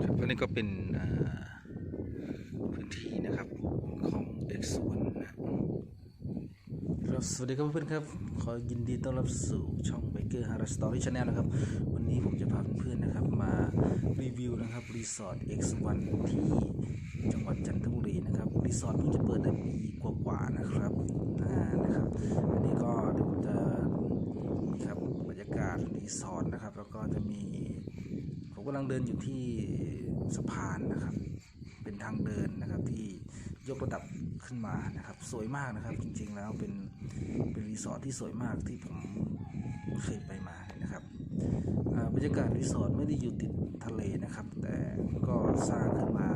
ครับอันนี้ก็เป็นพื้นที่นะครับของเด็กสวนนะครับสวัสดีครับเพื่อนครับ ขอยินดีต้อนรับสู่ช่อง Baker Hara Story Channel นะครับ วันนี้ผมจะพาเพื่อนๆนะครับมารีวิวนะครับรีสอร์ท X1 ที่จังหวัดจันทบุรีนะครับรีสอร์ทเพิ่งจะเปิดได้ปีกว่าๆนะครับอ่านะครับ อันนี้ก็เดี๋ยวผมจะนี่ครับบรรยากาศรีสอร์ทนะครับ แล้วก็จะมี ผมกำลังเดินอยู่ที่สะพานนะครับ เป็นทางเดินนะครับที่ยกระดับขึ้นมานะครับ สวยมากนะครับ จริงๆแล้วเป็นเป็นรีสอร์ทที่สวยมากที่ผมเคยไปมานะครับบรรยากาศรีสอร์ทไม่ได้อยู่ติดทะเลนะครับ แต่ก็สร้างขึ้นมา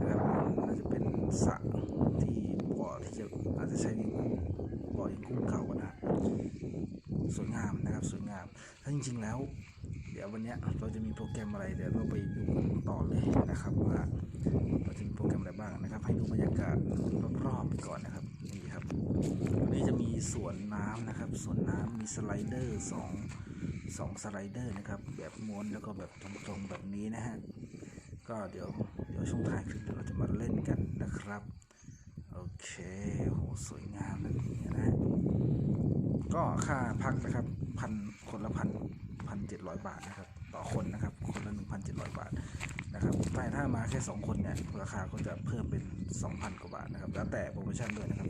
นะครับน่าจะเป็นสระที่บ่อที่จะอาจจะใช้เลี้ยงกุ้งบ่อเลี้ยงกุ้งเก่าอะนะครับสวยงามนะครับสวยงามถ้าจริงๆแล้ว ดี๋ยววันนี้เราจะมีโปรแกรมอะไรเดี๋ยวเราไปดูกันต่อเลยนะครับว่าเราจะมีโปรแกรมอะไรบ้างนะครับ ให้ดูบรรยากาศรอบๆไปก่อนนะครับนี่ครับวันนี้จะมีสวนน้ำนะครับสวนน้ำมีสไลเดอร์สองสองสไลเดอร์นะครับ แบบม้วนแล้วก็แบบตรงๆแบบนี้นะฮะก็เดี๋ยวเดี๋ยวช่วงท้ายคลิปเราจะมาเล่นกันนะครับโอเคโหสวยงามนะนี่นะฮะก็ค่าพักนะครับพันคนละพัน พันเจ็ดร้อยบาทนะครับ ต่อคนนะครับ คนละหนึ่งพันเจ็ดร้อยบาทนะครับแต่ถ้ามาแค่สองคนเนี่ย ราคาก็จะเพิ่มเป็นสองพันกว่าบาทนะครับ แล้วแต่โปรโมชั่นด้วยนะครับ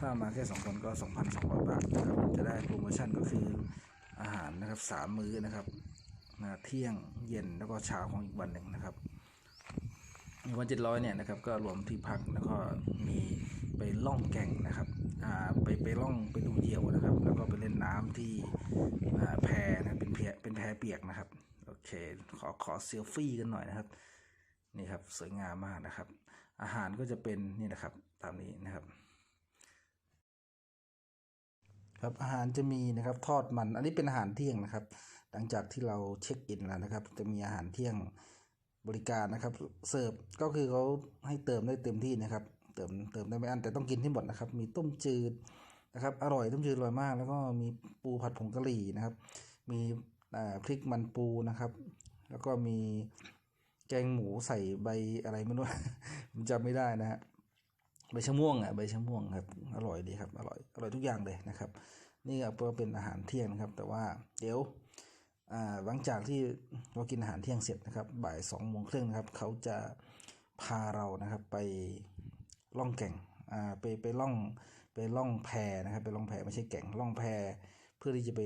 ถ้ามาแค่สองคนก็สองพันสองร้อยบาทนะครับ จะได้โปรโมชั่นก็คืออาหารนะครับสามมื้อนะครับนะเที่ยงเย็นแล้วก็เช้าของอีกวันหนึ่งนะครับวันเจ็ดร้อยเนี่ยนะครับก็รวมที่พักแล้วก็มีไปล่องแก่งนะครับอ่าไปไปล่องไปดูเหยี่ยวนะครับ แล้วก็ไปเล่นน้ำที่แพนะ เป็นแพเป็นแพเปียกนะครับ โอเค ขอขอเซลฟี่กันหน่อยนะครับ นี่ครับสวยงามมากนะครับ อาหารก็จะเป็นนี่นะครับตามนี้นะครับ ครับอาหารจะมีนะครับทอดมัน อันนี้เป็นอาหารเที่ยงนะครับ หลังจากที่เราเช็คอินแล้วนะครับ จะมีอาหารเที่ยงบริการนะครับ เสิร์ฟก็คือเขาให้เติมได้เต็มที่นะครับ เติมเติมได้ไม่อันแต่ต้องกินที่หมดนะครับ มีต้มจืดนะครับ อร่อยต้มจืดอร่อยมาก แล้วก็มีปูผัดผงกะหรี่นะครับ มีพริกมันปูนะครับ แล้วก็มีแกงหมูใส่ใบอะไรไม่รู้ ผมจำไม่ได้นะฮะใบชะม่วงอะใบชะม่วงครับอร่อยดีครับอร่อยอร่อยทุกอย่างเลยนะครับ นี่ก็เป็นอาหารเที่ยงนะครับ แต่ว่าเดี๋ยวหลังจากที่เรากินอาหารเที่ยงเสร็จนะครับ บ่ายสองโมงครึ่งนะครับเขาจะพาเรานะครับไปล่องแก่งไปไปล่องไปล่องแพนะครับ ไปล่องแพไม่ใช่แก่งล่องแพเพื่อที่จะไป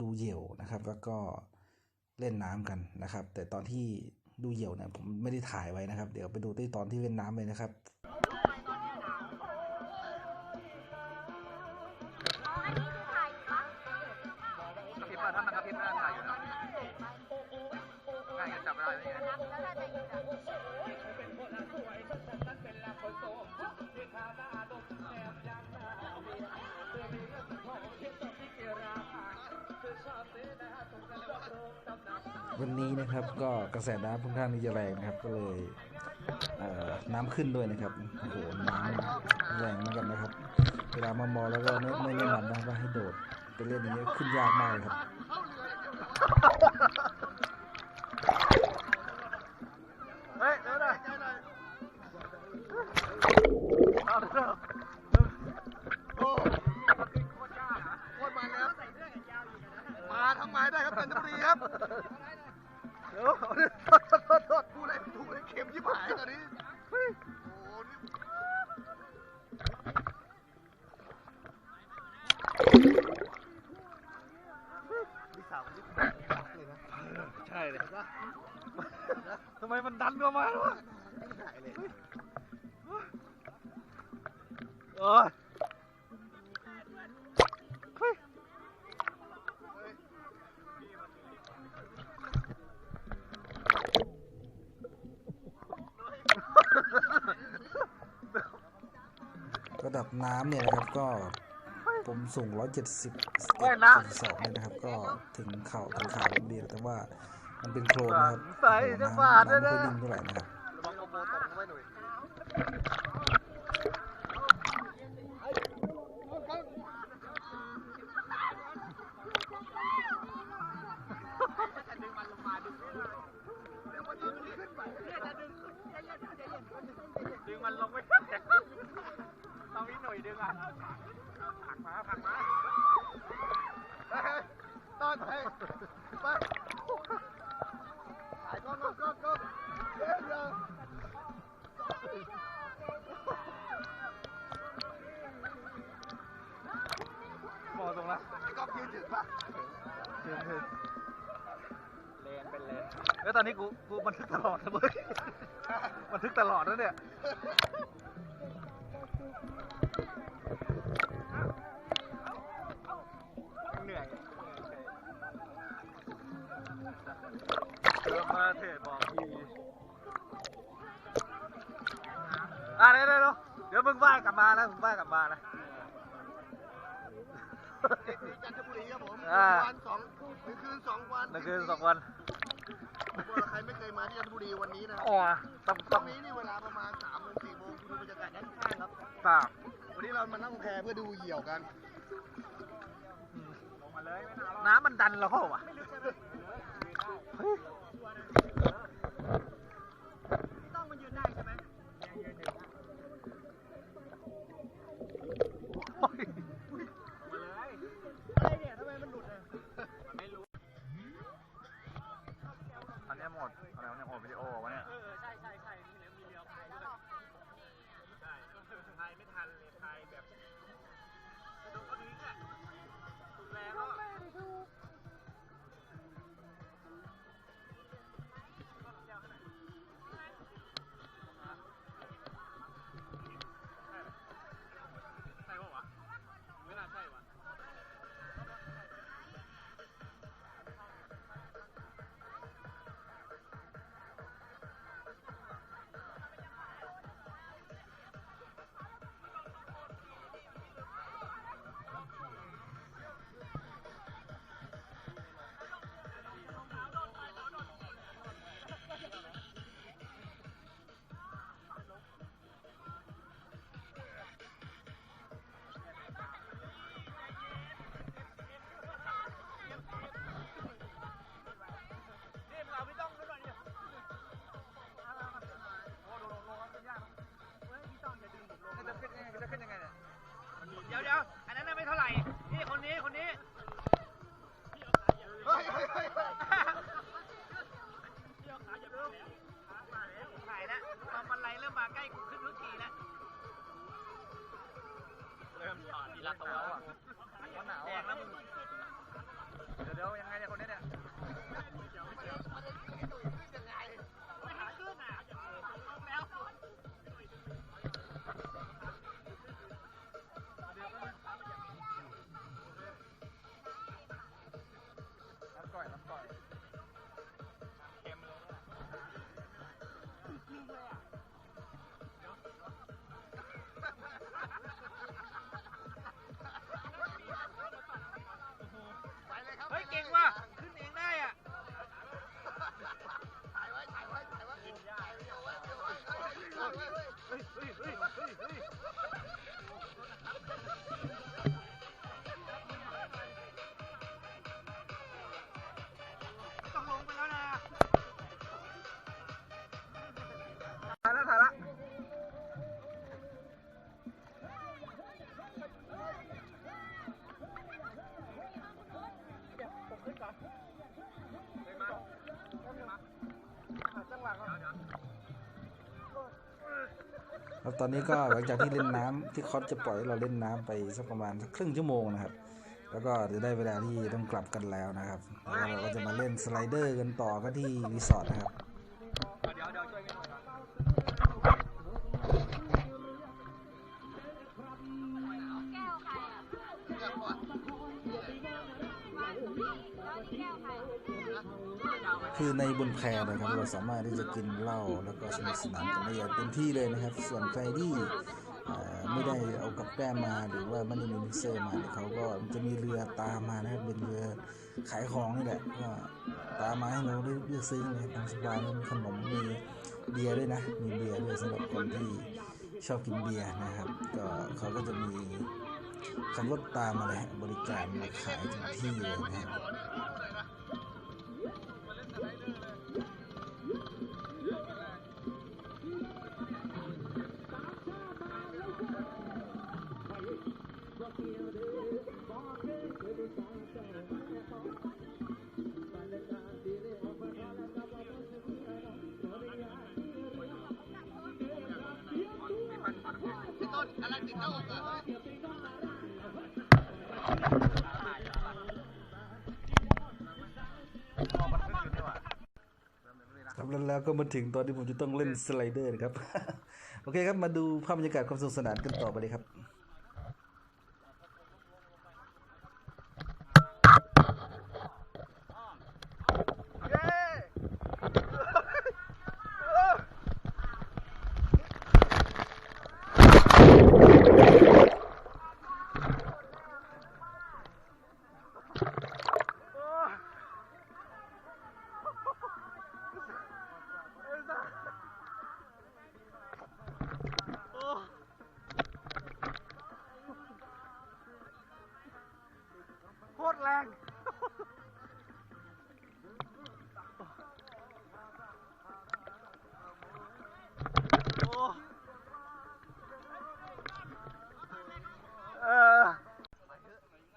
ดูเหยี่ยวนะครับ แล้วก็เล่นน้ำกันนะครับ แต่ตอนที่ดูเหยี่ยวเนี่ยผมไม่ได้ถ่ายไว้นะครับ เดี๋ยวไปดูที่ตอนที่เล่นน้ำเลยนะครับกระพริบป่ะถ้ วันนี้นะครับก็กระแสน้ำค่อนข้างที่จะแรงนะครับ ก็เลยเอ่อน้ำขึ้นด้วยนะครับโอ้โหน้ำแรงเหมือนกันนะครับ เวลามามอแล้วก็ไม่ไม่แนะนำนะว่าให้โดดไปเล่นอย่างนี้ยขึ้นยากมากเลยครับ เฮ้ยเดี๋ยวหน่อยเอาเถอะโโอ้ยระดับน้ำเนี่ยนะครับก็ผมสูง 170ว่ายน้สองเนี่ยนะครับ ก็ถึงเข่าถึงขาดีแต่ว่า มันเป็นโคลนนะครับใส่จะบาดด้วยน้ำนไม่ค่อยนิ่งเท่าไหร่นะครับ ระวังโกโปรตกลงไปหน่อย ดึงมันลงไม่ได้ต้องมีหน่วยดึงอะผลักมาผลักมา เฮ้ยต้นไปไปถ่ายกล้องกล้องกล้องกล้องเดี๋ยวเดี๋ยว มองตรงละ ไอ้กล้องยืนถึงปะ เลนเป็นเลนแล้วตอนนี้กูกูบันทึกตลอดนะเว้ยบันทึกตลอดนะเนี่ยเหนื่อยเริ่มมาเทศบอกพี่อะเดี๋ยวเดี๋ยวเดี๋ยวมึงว่ายกลับมานะมึงว่ายกลับมานะ นี่จันทบุรีครับผมอ่า วันสองหนึ่งคืนสองวันนั่นคือสองวันใครไม่เคยมาที่จันทบุรีวันนี้นะครัอ๋อต้องตรต้องงนี้นี่เวลาประมาณสามโมงสี่โมงคุณดูบรรยากาศด้านข้างครับ ตามวันนี้เรามานั่งแพเพื่อดูเหยี่ยวกัน น้ำมันดันเราเข้าวะเฮ้ย อะไรวะเนี่ยโอ้วิดีโอวะเนี่ย เตอนนี้ก็หลังจากที่เล่นน้ำที่คอสจะปล่อยให้เราเล่นน้ำไปสักประมาณสักครึ่งชั่วโมงนะครับ แล้วก็จะได้เวลาที่ต้องกลับกันแล้วนะครับแล้วเราก็จะมาเล่นสไลเดอร์กันต่อก็ที่รีสอร์ทนะครับ คือในบนแพนะครับเราสามารถที่จะกินเหล้าแล้วก็สนุกสนานกันได้อย่างเต็มที่เลยนะครับ ส่วนใครที่ไม่ได้เอากับแก้มมาหรือว่าไม่ได้มีมิกเซอร์มาเดียเขาก็จะมีเรือตามมานะครับเป็นเรือขายของนี่แหละก็ตามมาให้เราได้เลือกซื้อเลยทางสบายมีขนมมีเบียร์ด้วยนะ มีเบียร์ด้วยสำหรับคนที่ชอบกินเบียร์นะครับ ก็เขาก็จะมีขับรถตามมาเลยฮะบริการมาขายถึงที่เลยนะครับ ครับแล้วก็มาถึงตอนที่ผมจะต้องเล่นสไลเดอร์นะครับ โอเคครับ มาดูภาพบรรยากาศความสนุกสนานกันต่อไปเลยครับ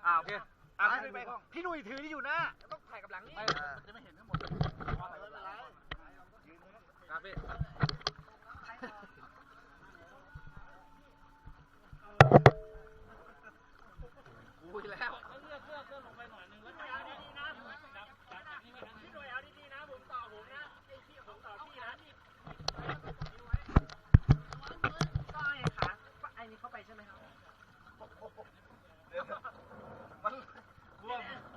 อ่าโอเคอะพี่หนุ่ยไปพี่หนุ่ยถือที่อยู่หน้าต้องถ่ายกับหลังนี่จะไม่เห็นทั้งหมดครับพี่อุ้ยแล้วเลือกเลือกเลือกลงไปหน่อยนึงแล้วเอาดีๆนะจับจับจากนี้ไว้นะพี่หนุ่ยเอาดีๆนะผมต่อผมนะไอ้พี่ผมต่อพี่นะก็ไอ้ขาไอ้นี่เข้าไปใช่ไหมครับมัน กลั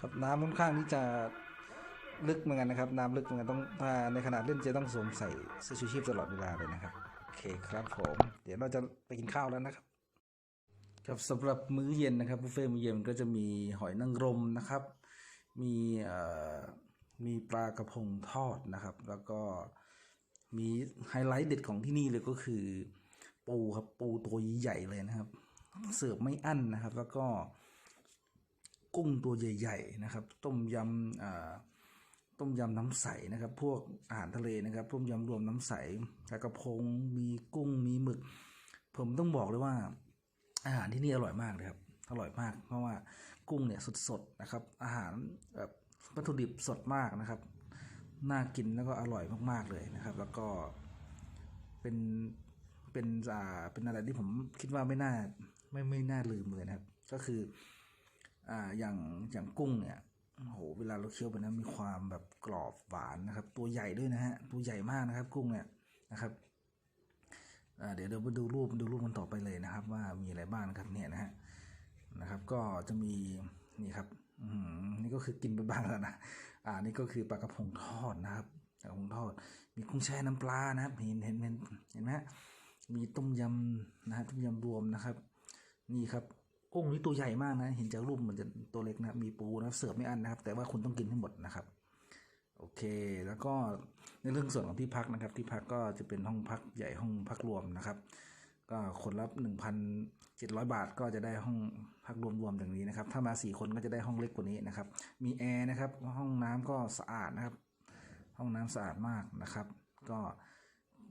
ครับน้ำค่อนข้างที่จะลึกเหมือนกันนะครับ น้ำลึกเหมือนกันต้องถ้าในขณะเล่นจะต้องสวมใส่เสื้อชูชีพตลอดเวลาเลยนะครับโอเคครับผม เดี๋ยวเราจะไปกินข้าวแล้วนะครับครับสำหรับมื้อเย็นนะครับบุฟเฟ่ต์มื้อเย็นก็จะมีหอยนางรมนะครับ มีเอ่อมีปลากระพงทอดนะครับ แล้วก็มีไฮไลท์เด็ดของที่นี่เลยก็คือ ปูครับปูตัวใหญ่เลยนะครับ เสิร์ฟไม่อั้นนะครับ แล้วก็ กุ้งตัวใหญ่ ๆ นะครับ ต้มยำต้มยำน้ำใสนะครับ พวกอาหารทะเลนะครับ ต้มยำรวมน้ำใสปลากระพงมีกุ้งมีหมึก ผมต้องบอกเลยว่า อาหารที่นี่อร่อยมากเลยครับอร่อยมาก เพราะว่ากุ้งเนี่ยสดๆนะครับ อาหารแบบวัตถุดิบสดมากนะครับน่ากินแล้วก็อร่อยมากๆเลยนะครับ แล้วก็เป็นเป็นอ่าเป็นอะไรที่ผมคิดว่าไม่น่าไม่ไม่น่าลืมเลยนะครับ ก็คือ อ่าอย่างอย่างกุ้งเนี่ยโหเวลาเราเคี้ยวไปนะมีความแบบกรอบหวานนะครับ ตัวใหญ่ด้วยนะฮะตัวใหญ่มากนะครับ กุ้งเนี่ยนะครับอ่าเดี๋ยวเราไปดูรูปดูรูปมันต่อไปเลยนะครับ ว่ามีอะไรบ้างครับเนี่ยนะฮะนะครับ ก็จะมีนี่ครับอืมนี่ก็คือกินไปบ้างแล้วนะอ่านี่ก็คือปลากระพงทอดนะครับปลากระพงทอด มีกุ้งแช่น้ำปลานะครับ เห็นเห็นเห็นเห็นไหมมีต้มยำนะฮะต้มยำรวมนะครับ นี่ครับ กุ้งนี่ตัวใหญ่มากนะ เห็นจากรูปมันจะตัวเล็กนะ มีปูนะครับเสิร์ฟไม่อั้นนะครับ แต่ว่าคุณต้องกินให้หมดนะครับ โอเค แล้วก็ในเรื่องส่วนของที่พักนะครับ ที่พักก็จะเป็นห้องพักใหญ่ห้องพักรวมนะครับ ก็คนละ1,700 บาทก็จะได้ห้องพักรวมๆอย่างนี้นะครับ ถ้ามาสี่คนก็จะได้ห้องเล็กกว่านี้นะครับ มีแอร์นะครับ ห้องน้ำก็สะอาดนะครับ ห้องน้ำสะอาดมากนะครับ ก็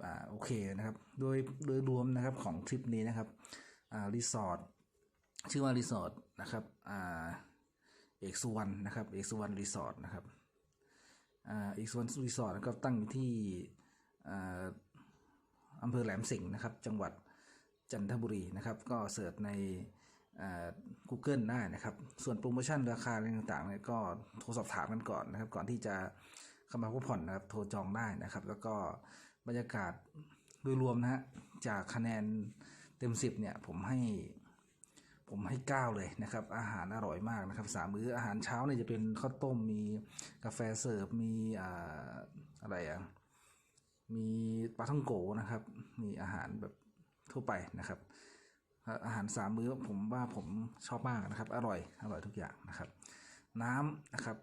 อโอเคนะครับ โดยโดยรวมนะครับของทริปนี้นะครับรีสอร์ท ชื่อว่ารีสอร์ทนะครับอ่าเอกสุวรรณนะครับเอกสุวรรณรีสอร์ทนะครับอ่าเอกสุวรรณรีสอร์ทก็ตั้งอยู่ที่อ่าอำเภอแหลมสิงห์นะครับ จังหวัดจันทบุรีนะครับ ก็เสิร์ชใน Google ได้นะครับ ส่วนโปรโมชั่นราคาอะไรต่างๆเนี่ยก็โทรสอบถามกันก่อนนะครับ ก่อนที่จะเข้ามาพักผ่อนนะครับ โทรจองได้นะครับ แล้วก็บรรยากาศโดยรวมนะฮะจากคะแนนเต็มสิบเนี่ยผมให้ ผมให้เก้าเลยนะครับ อาหารอร่อยมากนะครับสามมื้ออาหารเช้าเนี่ยจะเป็นข้าวต้มมีกาแฟเสิร์ฟมีอ่าอะไรอะมีปลาท่องโกนะครับ มีอาหารแบบทั่วไปนะครับ อาหารสามมื้อผมว่าผมชอบมากนะครับ อร่อยอร่อยทุกอย่างนะครับ น้ำนะครับ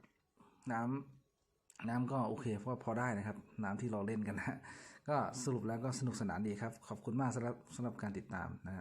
น้ำน้ำก็โอเคเพราะพอได้นะครับ น้ำที่เราเล่นกันนะก็สรุปแล้วก็สนุกสนานดีครับ ขอบคุณมากสำหรับสำหรับการติดตามนะฮะ